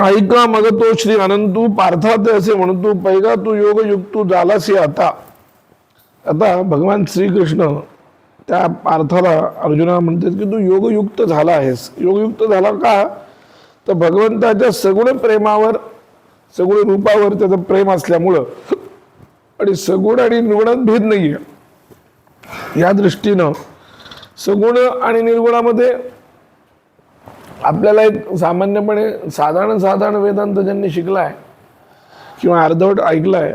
ऐका मग तो श्री अनंतू पार्थात असे म्हणतो पैगा तू योगयुक्त झालास आता. आता भगवान श्रीकृष्ण त्या पार्थाला अर्जुना म्हणतात की तू योगयुक्त झाला आहेस. योगयुक्त झाला का? तर भगवंताच्या सगुण प्रेमावर सगुण रूपावर त्याचं प्रेम असल्यामुळं. आणि सगुण आणि निर्गुणात भेद नाही आहे या दृष्टीनं सगुण आणि निर्गुणामध्ये आपल्याला एक सामान्यपणे साधारण साधारण वेदांत ज्यांनी शिकलाय किंवा अर्धवट ऐकलाय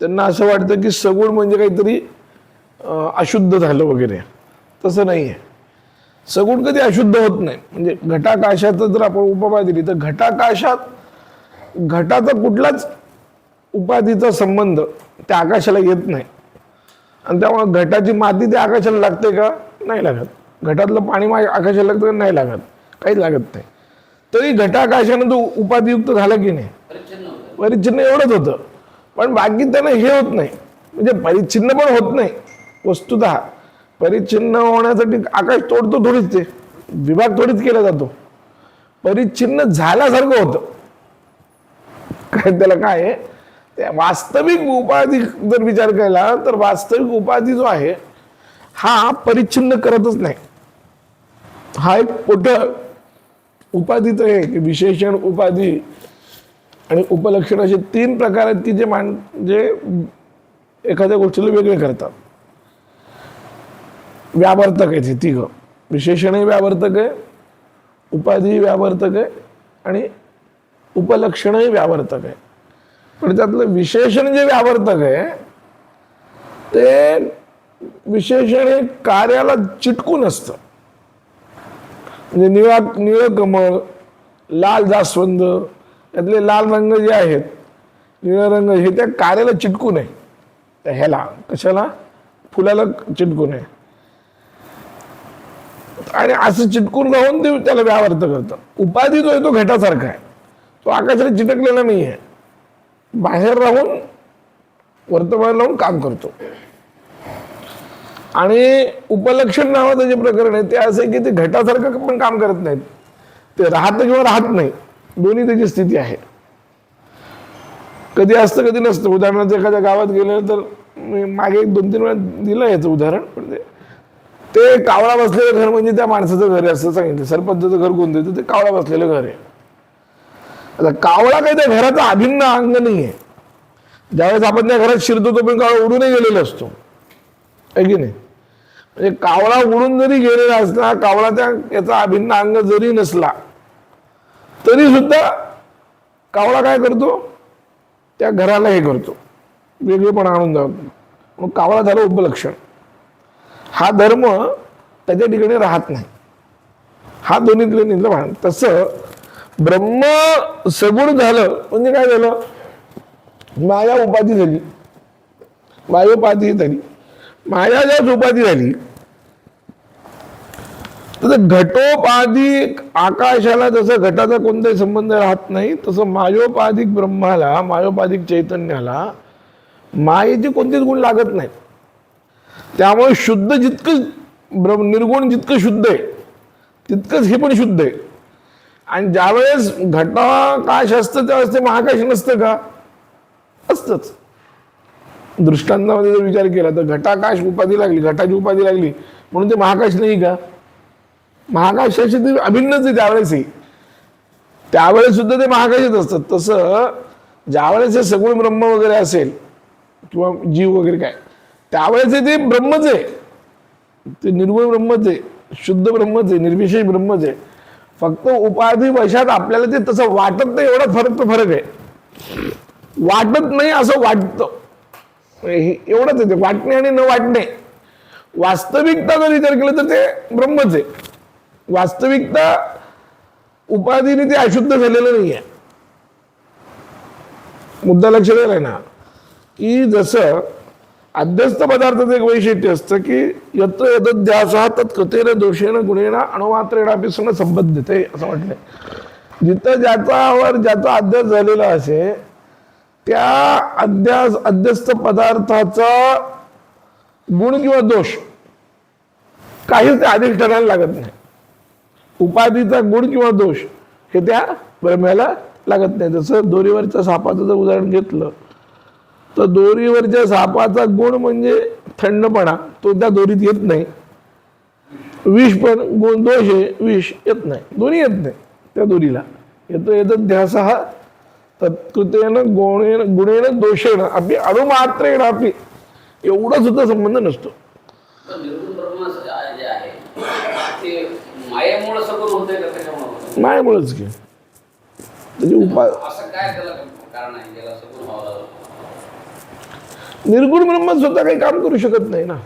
त्यांना असं वाटतं की सगुण म्हणजे काहीतरी अशुद्ध झालं वगैरे. तसं नाही आहे सगुण कधी अशुद्ध होत नाही. म्हणजे घटाकाशात जर आपण उपमा दिली तर घटाकाशात घटाचा कुठलाच उपाधीचा संबंध त्या आकाशाला येत नाही. आणि त्यामुळे घटाची माती त्या आकाशाला लागते का? नाही लागत. घटातलं पाणी मा- आकाशाला लागतं का? नाही लागत. काहीच लागत नाही. तरी घटाकाशानं तो उपाधियुक्त झाला की नाही? परिच्छिन्न एवढंच होतं. पण बाकी त्यानं हे होत नाही. म्हणजे परिच्छिन्न पण होत नाही वस्तुत. परिच्छिन्न होण्यासाठी आकाश तोडतो थोडीच ते. विभाग थोडीच केला जातो. परिच्छिन्न झाल्यासारखं होतं. काय त्याला काय आहे? त्या वास्तविक उपाधी जर विचार केला तर वास्तविक उपाधी जो आहे हा परिच्छिन्न करतच नाही. हा एक पोट उपाधीच हे की विशेषण उपाधी आणि उपलक्षण असे तीन प्रकार आहेत की जे मान जे एखाद्या गोष्टीला वेगळे करतात. व्यावर्तक आहेत हे तिघं. विशेषणही व्यावर्तक आहे उपाधी व्यावर्तक आहे आणि उपलक्षणही व्यावर्तक आहे. पण त्यातलं विशेषण जे व्यावर्तक आहे ते विशेषण हे कार्याला चिटकून असतं. म्हणजे निळा निळं कमळ लाल जास्वंद यातले लाल रंग जे आहेत निळा रंग हे त्या कार्याला चिटकून आहे त्या ह्याला कशाला? फुलाला चिटकून आहे आणि असं चिटकून राहून ते त्याला व्यावर्त करतं. उपाधी जो आहे तो घटासारखा आहे. तो आकाशाला चिटकलेला नाही आहे बाहेर राहून वर्तमान राहून काम करतो. आणि उपलक्षण नावाचं जे प्रकरण आहे ते असं आहे की ते घटासारखं पण काम करत नाहीत. ते राहतं किंवा राहत नाही दोन्ही त्याची स्थिती आहे. कधी असतं कधी नसतं. उदाहरणार्थ एखाद्या गावात गेलं तर मी मागे एक दोन तीन वेळा दिलं याचं उदाहरण पण ते ते कावळा बसलेलं घर म्हणजे त्या माणसाचं घर आहे असं सांगितलं. सरपंचाचं घर कोणतं देतं? ते कावळा बसलेलं घर आहे. आता कावळा काही त्या घराचा अभिन्न अंग नाही आहे ज्यावेळेस आपण त्या घरात शिरतो तो पण कावळा उडूनही गेलेला असतो. आहे की नाही? म्हणजे कावळा उडून जरी गेलेला असला कावळा त्या याचा अभिन्न अंग जरी नसला तरी सुद्धा कावळा काय करतो? त्या घराला हे करतो. वेगळेपणा आणून जातो. मग कावळा झाला उपलक्षण. हा धर्म त्याच्या ठिकाणी राहत नाही. हा दोन्हीतले निघलं भान तसं ब्रह्म सगुण झालं म्हणजे काय झालं? माया उपाधी झाली. मायोपाधी झाली. माया जेव्हा उपाधी झाली. तर घटोपाधिक आकाशाला जसं घटाचा कोणताही संबंध राहत नाही तसं मायोपाधिक ब्रह्माला मायोपाधिक चैतन्याला मायेचे कोणतेच गुण लागत नाहीत. त्यामुळे शुद्ध जितकं ब्रह्म निर्गुण जितकं शुद्ध आहे तितकंच हे पण शुद्ध आहे. आणि ज्यावेळेस घटाकाश असतं त्यावेळेस ते महाकाश नसतं का? असतंच. दृष्टांतामध्ये जर विचार केला तर घटाकाश उपाधी लागली घटाची उपाधी लागली. म्हणून ते महाकाश नाही का? महाकाशाशी ते अभिन्नच आहे त्यावेळेसही त्यावेळेस सुद्धा ते महाकाशच असतात. तसं ज्यावेळेस हे सगुण ब्रह्म वगैरे असेल किंवा जीव वगैरे काय त्यावेळेस हे ते ब्रह्मच आहे. ते निर्गुण ब्रह्मच आहे शुद्ध ब्रह्मच आहे निर्विशेष ब्रह्मच आहे. फक्त उपाधी वशात आपल्याला ते तसं वाटत नाही एवढा फरक तो फरक आहे. वाटत नाही असं वाटतं. एवढंच आहे ते. वाटणे आणि न वाटणे. वास्तविकता जर विचार केला तर ते ब्रह्मच आहे. वास्तविकता उपाधीने ते अशुद्ध झालेलं नाही आहे मुद्दा लक्षात आलाय ना? की जसं अध्यस्त पदार्थाचं एक वैशिष्ट्य असतं की यत्र यद्यास हा तत् कथेन दोषेण गुणेन अणुमात्रेणापी संबंधित आहे असं म्हटलंय. जिथं ज्याच्यावर ज्याचा अध्यास झालेला असेल त्या अध्यास अध्यस्त पदार्थाचा गुण किंवा दोष काहीच आधीच ठरायला लागत नाही. उपाधीचा गुण किंवा दोष हे त्या ब्रह्म्याला लागत नाही. जसं दोरीवरच्या सापाचं जर उदाहरण घेतलं तर दोरीवरच्या सापाचा गुण म्हणजे थंडपणा तो त्या दोरीत येत नाही. विष पण गुण दोष हे विष येत नाही. दोन्ही येत नाही त्या दोरीला. येतो येतं ध्यास हा तत्कृतेन गुणेन गुणेन दोषेन आपली अणुमात्रेण आपली एवढा सुद्धा संबंध नसतो सगळं का मायामुळेच घे त्याची उपा असं काय त्याला कारण आहे ज्याला सगळं व्हावं लागलं निर्गुण ब्रह्म स्वतः काही काम करू शकत नाही ना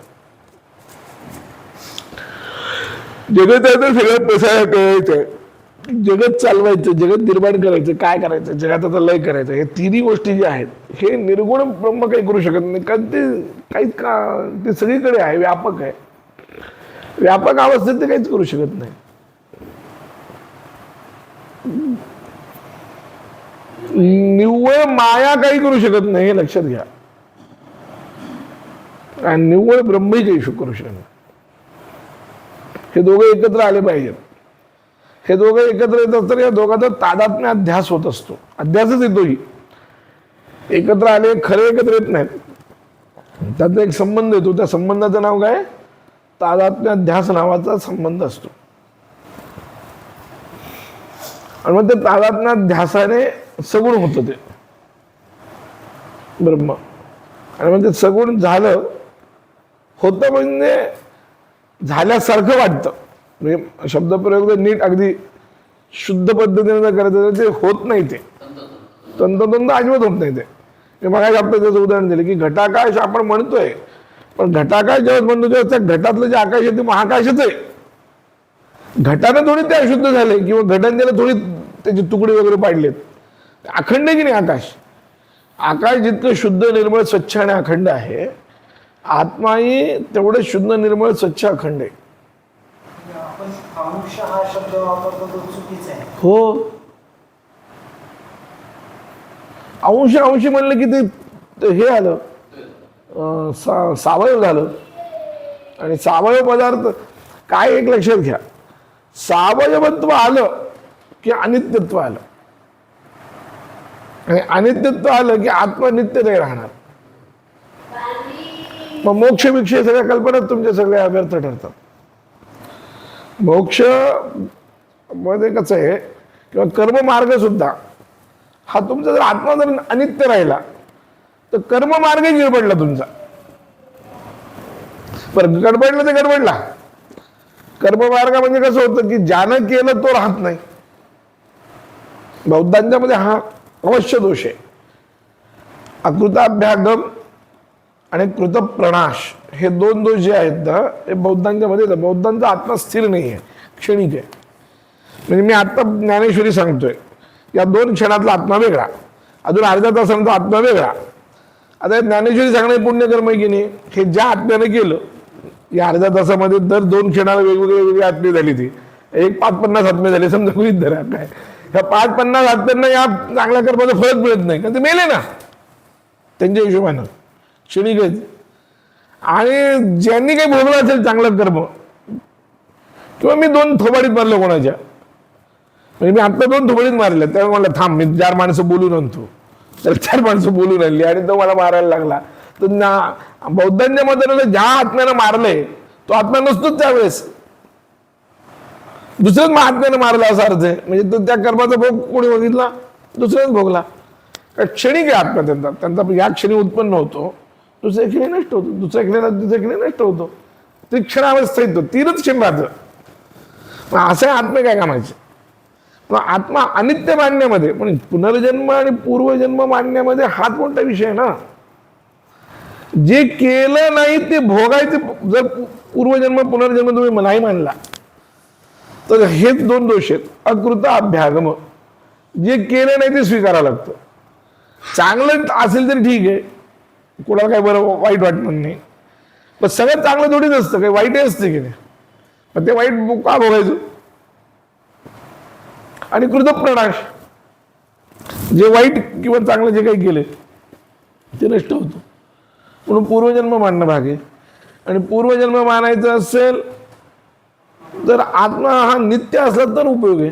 जगत आहे तर सगळ्यात पसायला करायचं जगत चालवायचं जगत निर्माण करायचं काय करायचं जगात आता लय करायचं हे तिन्ही गोष्टी ज्या आहेत हे निर्गुण ब्रह्म काही करू शकत नाही. कारण ते काहीच का ते सगळीकडे आहे व्यापक आहे. व्यापक अवस्थेत ते काहीच करू शकत नाही. निव्वळ माया काही करू शकत नाही हे लक्षात घ्या. आणि निव्वळ ब्रह्मही काही शु- करू शकत नाही. हे दोघं एकत्र आले पाहिजेत. हे दोघं एकत्र येत तर या दोघांचा तादात्म्य अध्यास होत असतो. अध्यासच येतोही. एकत्र आले खरे एकत्र येत नाहीत. त्याचा एक संबंध येतो. त्या संबंधाचं नाव काय? तादात्म्य अध्यास नावाचा संबंध असतो. आणि मग ते तादात्म्याध्यासाने सगुण होतं ते. ब्रह्म. आणि मग ते सगुण झालं होतं म्हणजे झाल्यासारखं वाटतं. म्हणजे शब्दप्रयोग नीट अगदी शुद्ध पद्धतीने जर करायचं ते होत नाही ते. तंतोतंत अजिबात होत नाही ते. मग मगाशी आपलं त्याचं उदाहरण दिलं की घटाकाश आपण म्हणतोय पण घटाकाश जेव्हा म्हणतो तेव्हा त्या घटातलं जे आकाश आहे ते महाकाशच आहे. घटानं थोडी ते अशुद्ध झाले किंवा घटांनी थोडी त्याचे तुकडे वगैरे पाडलेत. अखंड आहे की नाही आकाश? आकाश जितकं शुद्ध निर्मळ स्वच्छ आणि अखंड आहे आत्माही तेवढं शुद्ध निर्मळ स्वच्छ अखंड आहे. अंश हा शब्द वापरतो तो चुकीचा आहे. हो. अंश अंशी म्हणलं की ते- हे आलं अं, सा सावयव झालं. आणि सावयव पदार्थ काय एक लक्षात घ्या. सावयवत्व आलं की अनित्यत्व आलं. आणि अनित्यत्व आलं की आत्मनित्य नाही राहणार. मग मोक्ष विक्षय सगळ्या कल्पना तुमच्या सगळ्या व्यर्थ ठरतात. मोक्षमध्ये कसं आहे किंवा कर्ममार्गसुद्धा हा तुमचा जर आत्मा जर अनित्य राहिला तर कर्ममार्ग गडबडला तुमचा. बरं गडबडला तर गडबडला. कर्ममार्ग म्हणजे कसं होतं की ज्यानं केलं तो राहत नाही. बौद्धांच्या मध्ये हा अवश्य दोष आहे. अकृताभ्यागम आणि कृतप्रणाश हे दोन दोष जे आहेत ना हे बौद्धांच्यामध्ये बौद्धांचा आत्मा स्थिर नाही आहे क्षणिक आहे. म्हणजे मी आत्ता ज्ञानेश्वरी सांगतोय या दोन क्षणातला आत्मा वेगळा. अजून अर्ध्या तासांचा आत्मा वेगळा. आता ज्ञानेश्वरी सांगणे पुण्यकर्म आहे की नाही हे ज्या आत्म्याने केलं या अर्ध्या तासामध्ये दर दोन क्षणाला वेगवेगळे वेगळी आत्मे झाली ती. एक पाच पन्नास आत्मे झाले समजा गृहित धरा काय. ह्या पाच पन्नास आत्म्यांना या चांगल्या कर्माचा फरक मिळत नाही कारण ते मेले ना. त्यांच्या हिशोबानं. क्षणिक आणि ज्यांनी काही भोगलं असेल चांगलं कर्म किंवा मी दोन थोबाडीत मारलं कोणाच्या. म्हणजे मी आत्ता दोन थोबाडीत मारल्या तेव्हा म्हणलं थांब मी चार माणसं बोलून आणतो. तर चार माणसं बोलून आणली आणि तो मला मारायला लागला. तर ना बौद्धांच्या मतानं ज्या आत्म्यानं मारलंय तो आत्मा नसतोच त्यावेळेस. दुसऱ्याच महात्म्यानं मारला असा अर्थ आहे. म्हणजे तो त्या कर्माचा भोग कोणी बघितला? दुसऱ्याच भोगला. क्षणिक आहे आत्मा त्यांचा. त्यांचा या क्षणी उत्पन्न होतो. दुसऱ्या क्षणी नष्ट होतो. दुसऱ्या क्षणी दुसऱ्या क्षणी नष्ट होतो. ती क्षणावस्था येतो तीनच क्षण पण मग असं आत्मे काय कामाचे पण आत्मा अनित्य मानण्यामध्ये पण पुनर्जन्म आणि पूर्वजन्म मानण्यामध्ये हाच मोठा विषय आहे ना. जे केलं नाही ते भोगायचं जर पूर्वजन्म पुनर्जन्म तुम्ही नाही मानला तर हेच दोन दोष आहेत. अकृत अभ्यागम. जे केलं नाही ते स्वीकारावं लागतं. चांगलं असेल तरी ठीक आहे. कोणाला काय बरं वाईट वाटणार नाही. पण सगळ्यात चांगलं थोडीच असतं काही वाईटही असतं की नाही. पण ते वाईट का बघायचं? आणि कृतप्रणाश जे वाईट किंवा चांगलं जे काही केले ते नष्ट होतं. म्हणून पूर्वजन्म मानणं भाग आहे. आणि पूर्वजन्म मानायचं असेल तर आत्मा हा नित्य असला तर उपयोग आहे.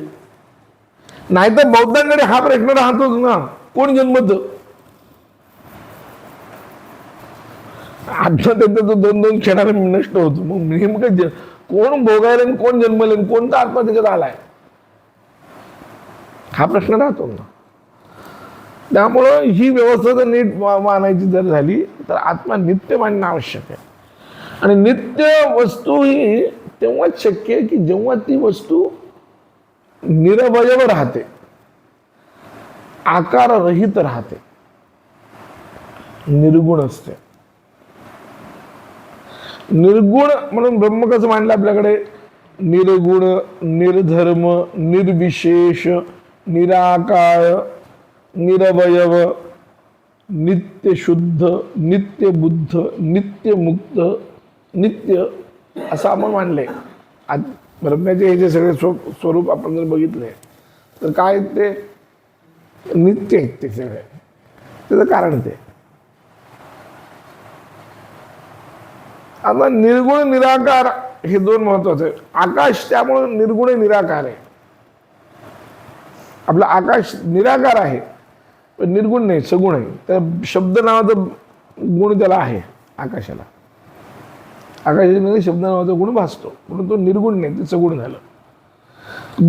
नाहीतर बौद्धांकडे हा प्रश्न राहतोच ना. कोण जन्मतं? आत्महत्या तो दोन दोन क्षणाला नष्ट होतो. मग नेमकं ज- कोण भोगायला आणि कोण जन्मले कोणता आत्मा त्याच्यात आलाय? हा प्रश्न राहतो ना. त्यामुळं ही व्यवस्था जर नीट मानायची जर झाली तर आत्मा नित्य मानणं आवश्यक आहे. आणि नित्य वस्तू ही तेव्हाच शक्य आहे की जेव्हा ती वस्तू निरभयव राहते. आकाररहित राहते. निर्गुण असते. निर्गुण म्हणून ब्रह्म कसं मांडलं आपल्याकडे. निर्गुण निर्धर्म निर्विशेष निराकार निरवयव नित्य शुद्ध नित्य बुद्ध नित्य मुक्त नित्य असं आपण मानलंय. आज ब्रह्माचे हे जे सगळे स्व स्वरूप आपण जर बघितले तर काय आहेत ते? नित्य आहेत ते सगळे. त्याचं कारण ते. आता निर्गुण निराकार हे दोन महत्त्वाचे. आहे. आकाश त्यामुळं निर्गुण आहे, निराकार आहे. आपला आकाश निराकार आहे पण निर्गुण नाही सगुण आहे. तर शब्द नावाचा गुण त्याला आहे आकाशाला. आकाशामध्ये शब्द नावाचा गुण भासतो म्हणून तो निर्गुण नाही ते सगुण झालं.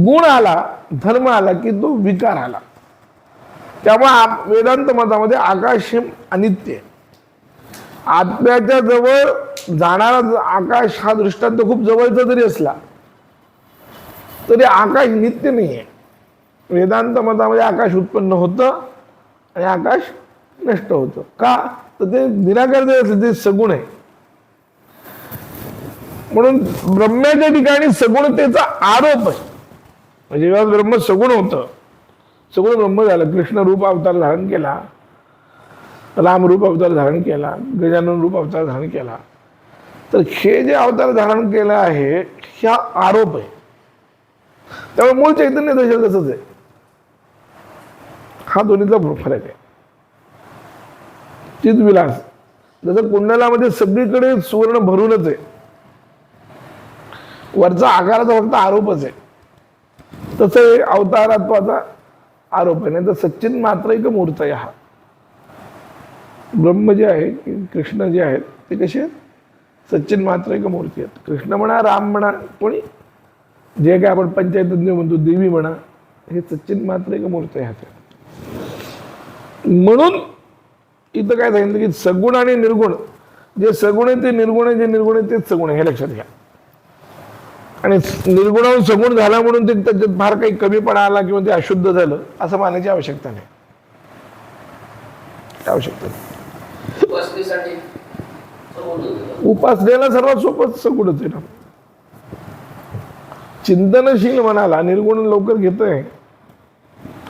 गुण आला धर्म आला की तो विकार आला. त्यामुळे आप- वेदांत मतामध्ये आकाश हे अनित्य आहे. आत्म्याच्या जवळ जाणारा आकाश हा दृष्टांत खूप जवळचा जरी असला तरी आकाश नित्य नाही आहे वेदांत मतामध्ये आकाश उत्पन्न होतं आणि आकाश नष्ट होतं. का? तर ते निराकार जे ते सगुण आहे. म्हणून ब्रह्म्याच्या ठिकाणी सगुणतेचा आरोप आहे. म्हणजे जेव्हा ब्रह्म सगुण होतं सगुण ब्रह्म झालं कृष्ण रूप अवतार धारण केला राम रूप अवतार धारण केला गजानन रूप अवतार धारण केला. तर हे जे अवतार धारण केलं आहे ह्या आरोप आहे. त्यामुळे मूळ चैतन्य दशा तसंच आहे. हा दोन्हीतला फरक आहे. चितविलास जसं कुंडलामध्ये सगळीकडे सुवर्ण भरूनच आहे. वरचा आकाराचा फक्त आरोपच आहे. तसं हे अवतारात्वाचा आरोप आहे. नाही तर सच्चिन मात्र एक मूर्त आहे हा. ब्रह्म जे आहे कृष्ण जे आहेत ते कसे आहेत? सच्चिन मात्र एक मूर्ती आहेत. कृष्ण म्हणा राम म्हणा कोणी? जे काय आपण पंचायतज्ञ म्हणतो देवी म्हणा हे सच्चिन मात्र एक मूर्ती आहेत. म्हणून इथं काय सांगितलं की सगुण आणि निर्गुण जे सगुण आहे ते निर्गुण आहे जे निर्गुण आहे तेच सगुण आहे हे लक्षात घ्या. आणि निर्गुणाहून सगुण झाला म्हणून ते त्याच्यात फार काही कमीपणा आला किंवा ते अशुद्ध झालं असं मानायची आवश्यकता नाही. आवश्यकता नाही उपासनेसाठी सगुण होतं. उपासनेला सर्वात सोपं सगुणच आहे ना. चिंतनशील मनाला निर्गुण लवकर घेतोय.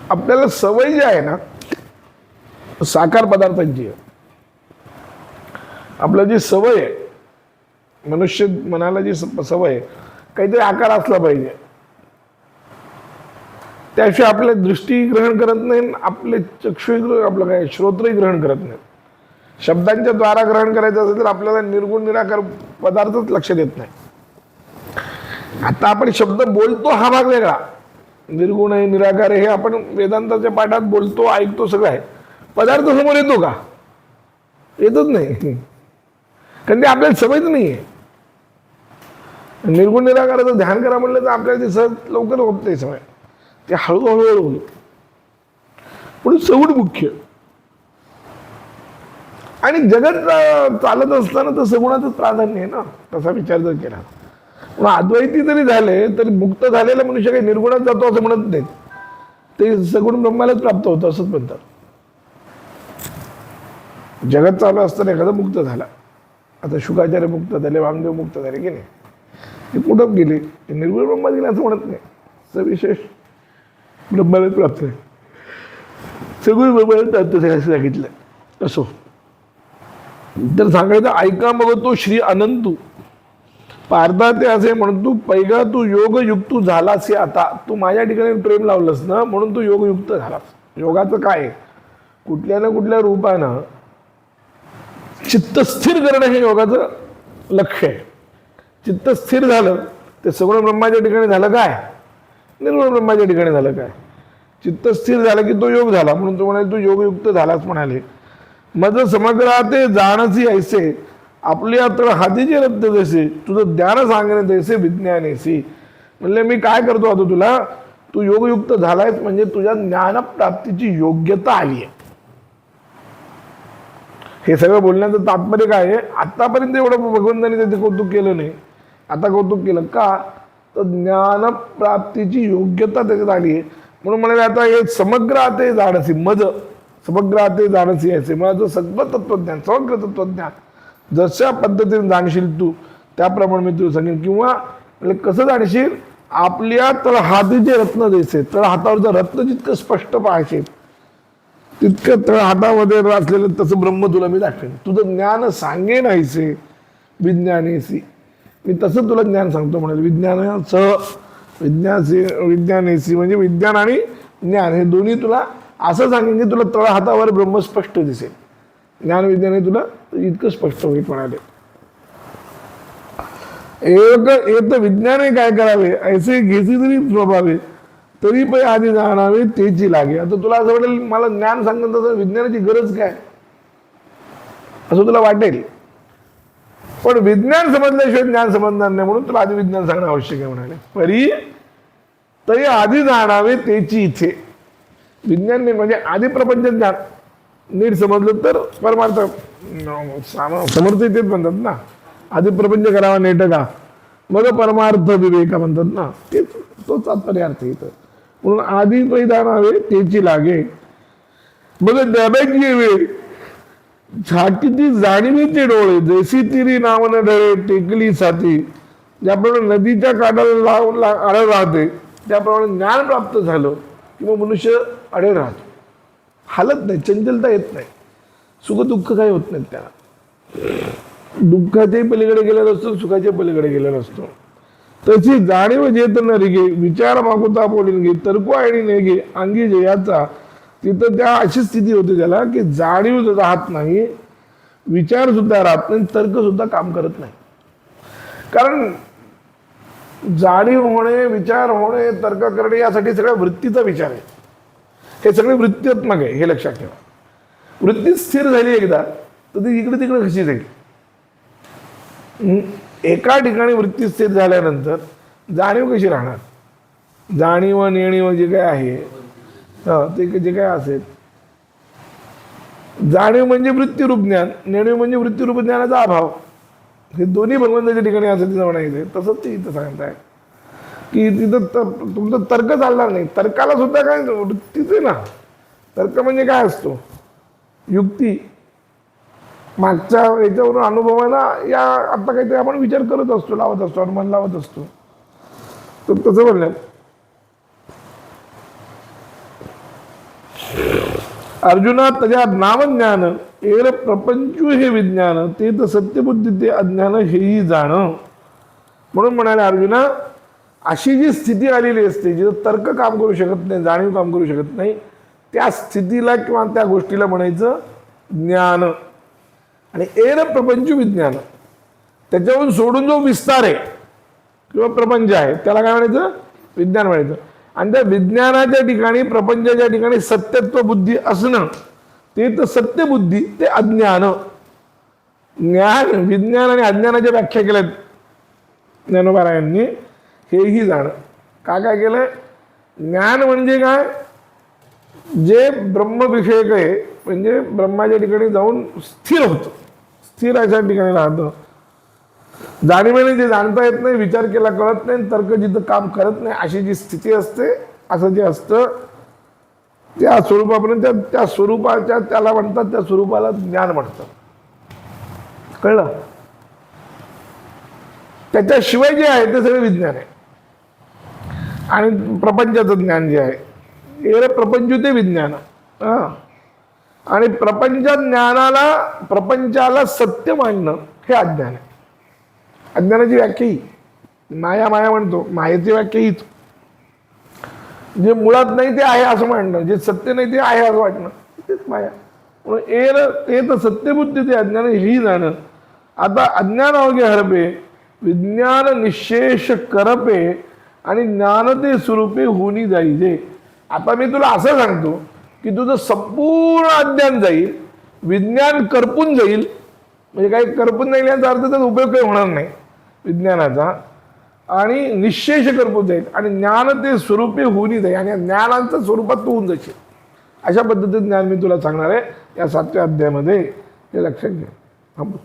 आपल्याला सवय जी आहे ना साकार पदार्थांची आहे. आपलं जी सवय आहे मनुष्य मनाला जी सवय आहे काहीतरी आकार असला पाहिजे. त्याशिवाय आपल्या दृष्टी ग्रहण करत नाही आपले चक्षुही आपलं काय श्रोत्रही ग्रहण करत नाही. शब्दांच्या द्वारा ग्रहण करायचं असेल तर आपल्याला निर्गुण निराकार पदार्थच लक्ष देत नाही. आता आपण शब्द बोलतो हा भाग वेगळा. निर्गुण आहे निराकार आहे हे आपण वेदांताच्या पाठात बोलतो ऐकतो सगळं आहे. पदार्थ समोर येतो का? येतच नाही. कारण ते आपल्याला सवयच नाही आहे निर्गुण निराकाराचं ध्यान करा म्हणलं तर आपल्याला ते सहज लवकर होत नाही सवय. ते हळूहळू होईल. पण सवड मुख्य. आणि जगत चालत असताना तर सगुणाचंच प्राधान्य आहे ना? तसा विचार जर केला. पण अद्वैती जरी झाले तरी मुक्त झालेला मनुष्य काही निर्गुणात जातो असं म्हणत नाहीत. ते सगुण ब्रह्मालाच प्राप्त होतं असंच म्हणतात. जगत चालू असताना एखादा मुक्त झाला. आता शुकाचार्य मुक्त झाले वामदेव मुक्त झाले की नाही? ते कुठं गेले? ते निर्गुण ब्रह्मात गेले असं म्हणत नाही. सविशेष ब्रह्मालाच प्राप्त आहे सगळं ब्रह्माला प्राप्त झालं असं सांगितलं. असो. तर सांगायचं ऐका मग तो श्री अनंतू. पारदा ते असे म्हणतो पैगा तू योगयुक्त झालास हे आता. तू माझ्या ठिकाणी प्रेम लावलंस ना म्हणून तू योगयुक्त झालास. योगाचं काय कुठल्या ना कुठल्या रूपानं चित्त स्थिर करणं हे योगाचं लक्ष आहे. चित्त स्थिर झालं ते सगळं ब्रह्माच्या ठिकाणी झालं काय? निर्गुण ब्रह्माच्या ठिकाणी झालं काय? चित्त स्थिर झालं की तो योग झाला म्हणून तो म्हणाले तू योगयुक्त झालाच म्हणाले. मज समग्र ते जाणसी ऐसे आपल्या तर हातीचे रद्द जसे तुझं ज्ञान सांगणे तैसे विज्ञान ऐसी. म्हणले मी काय करतो आता तुला? तू योगयुक्त झालायस म्हणजे तुझ्या ज्ञानप्राप्तीची योग्यता आली आहे. हे सगळं बोलण्याचं तात्पर्य काय आहे? आतापर्यंत एवढं भगवंतांनी त्याचे कौतुक केलं नाही. आता कौतुक केलं का? तर ज्ञानप्राप्तीची योग्यता त्याच्यात आली आहे. म्हणून म्हणाले आता हे समग्र आते जाणसी मज समग्र आते जाणसी यायचे. माझं सगळं तत्वज्ञान समग्र तत्वज्ञान जशा पद्धतीने जाणशील तू त्याप्रमाणे मी तुला सांगेन. किंवा म्हणजे कसं जाणशील? आपल्या तळ हातीचे रत्न द्यायचे तळ हातावरचं रत्न जितकं स्पष्ट पाहायचे तितकं तळहातामध्ये असलेलं तसं ब्रह्म तुला मी दाखवेन. तुझं ज्ञान सांगेन नाहीसे विज्ञानेसी. मी तसं तुला ज्ञान सांगतो म्हणाल. विज्ञानासह विज्ञासी विज्ञानेसी म्हणजे विज्ञान आणि ज्ञान हे दोन्ही तुला असं सांगेन की तुला तळ हातावर ब्रह्म स्पष्ट दिसेल. ज्ञान विज्ञान हे तुला इतकं स्पष्ट होईल म्हणाले. एक येत विज्ञाने काय करावे? ऐसे घेसी तरी स्वभावे तरी पण आधी जाणावे तेची लागे. आता तुला असं वाटेल मला ज्ञान सांगत असं विज्ञानाची गरज काय? असं तुला वाटेल. पण विज्ञान समजल्याशिवाय ज्ञान समजणार नाही म्हणून तुला आधी विज्ञान सांगणं आवश्यक आहे म्हणाले. परी तरी आधी जाणावे तेची इथे विज्ञान नाही म्हणजे आधी प्रपंच ज्ञान. नीट समजलं तर परमार्थ साम- समर्थ तेच म्हणतात ना. आधी प्रपंच करावा नेट का? मग परमार्थ विवेका म्हणतात ना. तेच तो तात्पर्य अर्थ इथं. म्हणून आधी तो हवे त्याची लागे. मग डब्याची वेळ छातीची जाणीवीचे डोळे जैसी तिरी नावन डळे टेकली साथी. ज्याप्रमाणे नदीच्या काठाला लावून ला- राहते त्याप्रमाणे ज्ञान प्राप्त झालं. किंवा मनुष्य अडे राहतो. हालत नाही चंचलता येत नाही. सुखदुःख काही होत नाहीत त्याला. दुःखाच्याही पलीकडे गेलेला असतो सुखाच्या पलीकडे गेलेला असतो. तशी जाणीव जेत न रिगे विचार मागुता बोलीन घे तर्क आणि नेगे अंगी जयाचा तिथं त्या अशी स्थिती होते त्याला की जाणीव राहत नाही विचार सुद्धा राहत नाही तर्क सुद्धा काम करत नाही. कारण जाणीव होणे विचार होणे तर्क करणे यासाठी सगळ्या वृत्तीचा विचार आहे. हे सगळे वृत्तीत्मक आहे हे लक्षात ठेवा. वृत्ती स्थिर झाली एकदा तर ती इकडे तिकडे कशी जाईल? एका ठिकाणी वृत्ती स्थिर झाल्यानंतर जाणीव कशी राहणार? जाणीव नेणीव जे काय आहे ते जे काय असेल. जाणीव म्हणजे वृत्तीरूप ज्ञान नेणीव म्हणजे वृत्तीरूप ज्ञानाचा अभाव. हे दोन्ही भगवंताच्या ठिकाणी असं तिथं म्हणायचं तसंच ते इथं सांगताय. की तिथं त- तुमचं तर्क चालणार नाही. तर्काला सुद्धा काय वृत्तीच आहे ना. तर्क म्हणजे काय असतो? युक्ती. मागच्या याच्यावरून अनुभवानं या आता काहीतरी आपण विचार करत असतो लावत असतो अनुमान लावत असतो. तर तसं म्हणलं. अर्जुना त्याच्या नामज्ञान एर प्रपंचू हे विज्ञान ते तर सत्यबुद्धी ते अज्ञान हेही जाणं. म्हणून म्हणाले अर्जुना अशी जी स्थिती आलेली असते जिथं तर्क काम करू शकत नाही जाणीव काम करू शकत नाही त्या स्थितीला किंवा त्या गोष्टीला म्हणायचं ज्ञान. आणि एर प्रपंच विज्ञान त्याच्यावरून सोडून जो विस्तार आहे किंवा प्रपंच आहे त्याला काय म्हणायचं? विज्ञान म्हणायचं. आणि त्या विज्ञानाच्या ठिकाणी प्रपंचाच्या ठिकाणी सत्यत्व बुद्धी असणं ते तर सत्यबुद्धी ते अज्ञान. ज्ञान विज्ञान आणि अज्ञानाच्या व्याख्या केल्यात ज्ञानोबारायांनी. हेही जाणं काय काय केलंय ज्ञान म्हणजे काय? जे ब्रह्मविषयक आहे म्हणजे ब्रह्माच्या ठिकाणी जाऊन स्थिर होतं. स्थिर अशा ठिकाणी राहतं. जाणीवेने जे जाणता येत नाही विचार केला कळत नाही तर्क जिथं काम करत नाही अशी जी स्थिती असते असं जे असतं त्या स्वरूपापर्यंत त्या- त्या स्वरूपाच्या त्याला म्हणतात त्या स्वरूपाला ज्ञान म्हणतात. कळलं? त्याच्याशिवाय जे आहे ते सगळे विज्ञान आहे. आणि प्रपंचाचं ज्ञान जे आहे एवढं प्रपंच ते विज्ञान. हा. आणि प्रपंच ज्ञानाला प्रपंचाला सत्य मानणं हे अज्ञान आहे. अज्ञानाची व्याख्या ही माया माया म्हणतो. मायेची व्याख्या हीच जे मुळात नाही ते आहे असं म्हणणं जे सत्य नाही ते आहे असं वाटणं. तेच माया. म्हणून एर ते तर सत्यबुद्धी ते अज्ञान ही जाणं. आता अज्ञान अवघे हरपे विज्ञान निशेष करपे आणि ज्ञान ते स्वरूपे होनी जाईजे. आता मी तुला असं सांगतो की तुझं संपूर्ण अज्ञान जाईल विज्ञान करपून जाईल. म्हणजे काही करपून जाईल याचा अर्थ त्याचा उपयोग काही होणार नाही विज्ञानाचा. आणि निशेष करपून जाईल. आणि ज्ञान ते स्वरूपी होऊन जाईल आणि या स्वरूपात तू होऊन जाशील. अशा पद्धतीचं ज्ञान मी तुला सांगणार आहे. या सातव्या अध्यायामध्ये हे लक्षात घ्या थांबू.